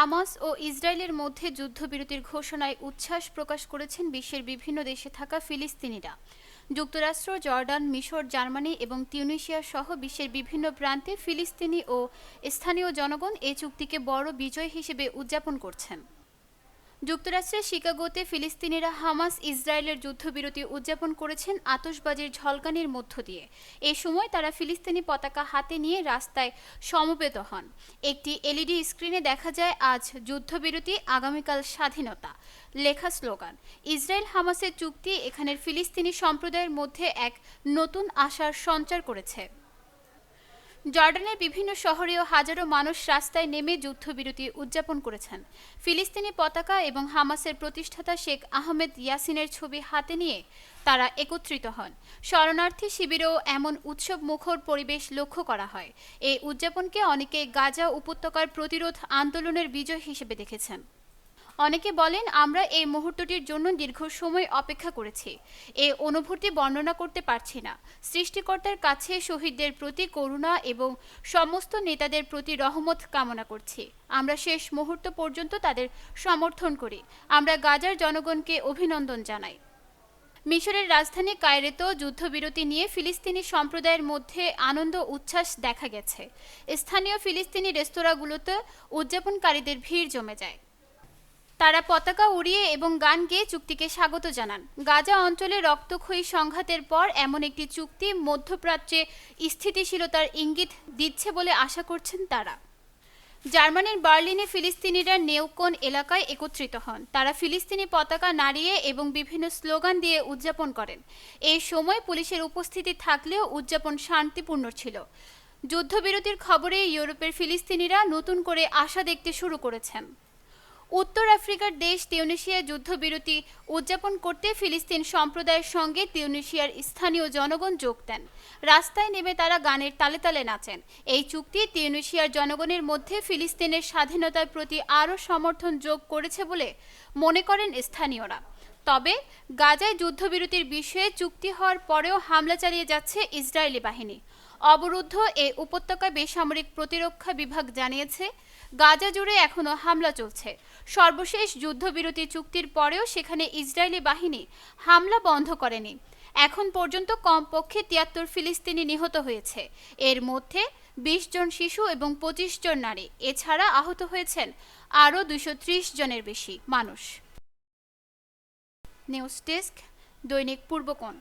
Hamas ও ইসরায়েলের মধ্যে যুদ্ধবিরতির ঘোষণায় উচ্ছ্বাস প্রকাশ করেছেন বিশ্বের বিভিন্ন দেশে থাকা ফিলিস্তিনিরা। যুক্তরাষ্ট্র, জর্ডান, মিশর, জার্মানি এবং তিউনিশিয়া সহ বিশ্বের বিভিন্ন প্রান্তে ফিলিস্তিনি ও স্থানীয় জনগণ এই চুক্তিকে বড় বিজয় হিসেবে উদযাপন করছেন। যুক্তরাষ্ট্রের শিকাগোতে ফিলিস্তিনিরা হামাস ইসরায়েলের যুদ্ধবিরতি উদযাপন করেছেন আতশবাজির ঝলকানির মধ্য দিয়ে। এ সময় তারা ফিলিস্তিনি পতাকা হাতে নিয়ে রাস্তায় সমবেত হন। একটি এলইডি স্ক্রিনে দেখা যায় আজ যুদ্ধবিরতি, আগামীকাল স্বাধীনতা, লেখা স্লোগান। ইসরায়েল হামাসের চুক্তি এখানের ফিলিস্তিনি সম্প্রদায়ের মধ্যে এক নতুন আশার সঞ্চার করেছে। জর্ডানের বিভিন্ন শহরেও হাজারো মানুষ রাস্তায় নেমে যুদ্ধবিরতি উদযাপন করেছেন। ফিলিস্তিনি পতাকা এবং হামাসের প্রতিষ্ঠাতা শেখ আহমেদ ইয়াসিনের ছবি হাতে নিয়ে তারা একত্রিত হন। শরণার্থী শিবিরেও এমন উৎসব মুখর পরিবেশ লক্ষ্য করা হয়। এই উদযাপনকে অনেকে গাজা উপত্যকার প্রতিরোধ আন্দোলনের বিজয় হিসেবে দেখেছেন। অনেকে বলেন, আমরা এই মুহূর্তটির জন্য দীর্ঘ সময় অপেক্ষা করেছি। এই অনুভূতি বর্ণনা করতে পারছি না। সৃষ্টিকর্তার কাছে শহীদদের প্রতি করুণা এবং সমস্ত নেতাদের প্রতি রহমত কামনা করছি। আমরা শেষ মুহূর্ত পর্যন্ত তাদের সমর্থন করি। আমরা গাজার জনগণকে অভিনন্দন জানাই। মিশরের রাজধানী কায়রেতেও যুদ্ধবিরতি নিয়ে ফিলিস্তিনি সম্প্রদায়ের মধ্যে আনন্দ উচ্ছ্বাস দেখা গেছে। স্থানীয় ফিলিস্তিনি রেস্তোরাঁগুলোতে উদযাপনকারীদের ভিড় জমে যায়। তারা পতাকা উড়িয়ে এবং গান গেয়ে চুক্তিকে স্বাগত জানান। গাজা অঞ্চলে রক্তক্ষয়ী সংঘাতের পর এমন একটি চুক্তি মধ্যপ্রাচ্যে স্থিতিশীলতার ইঙ্গিত দিচ্ছে বলে আশা করছেন তারা। জার্মানির বার্লিনে ফিলিস্তিনিরা নেউকন এলাকায় একত্রিত হন। তারা ফিলিস্তিনি পতাকা নাড়িয়ে এবং বিভিন্ন স্লোগান দিয়ে উদযাপন করেন। এই সময় পুলিশের উপস্থিতি থাকলেও উদযাপন শান্তিপূর্ণ ছিল। যুদ্ধবিরতির খবরে ইউরোপের ফিলিস্তিনিরা নতুন করে আশা দেখতে শুরু করেছেন। উত্তর আফ্রিকার দেশ তিউনিশিয়ায় যুদ্ধবিরতি উদযাপন করতে ফিলিস্তিন সম্প্রদায়ের সঙ্গে তিউনিশিয়ার স্থানীয় জনগণ যোগ দেন। রাস্তায় নেমে তারা গানের তালে তালে নাচেন। এই চুক্তি তিউনিশিয়ার জনগণের মধ্যে ফিলিস্তিনের স্বাধীনতার প্রতি আরও সমর্থন যোগ করেছে বলে মনে করেন স্থানীয়রা। তবে গাজায় যুদ্ধবিরতির বিষয়ে চুক্তি হওয়ার পরেও হামলা চালিয়ে যাচ্ছে ইসরায়েলি বাহিনী। অবরুদ্ধ এ উপত্যকা বেসামরিক প্রতিরক্ষা বিভাগ জানিয়েছে, গাজা জুড়ে এখনও হামলা চলছে। সর্বশেষ যুদ্ধবিরতি চুক্তির পরেও সেখানে ইসরায়েলি বাহিনী হামলা বন্ধ করেনি। এখন পর্যন্ত কমপক্ষে তিয়াত্তর ফিলিস্তিনি নিহত হয়েছে। এর মধ্যে বিশ জন শিশু এবং পঁচিশ জন নারী। এছাড়া আহত হয়েছেন আরও দুশো জনের বেশি মানুষ। নিউজ ডেস্ক দৈনিক পূর্বকোণ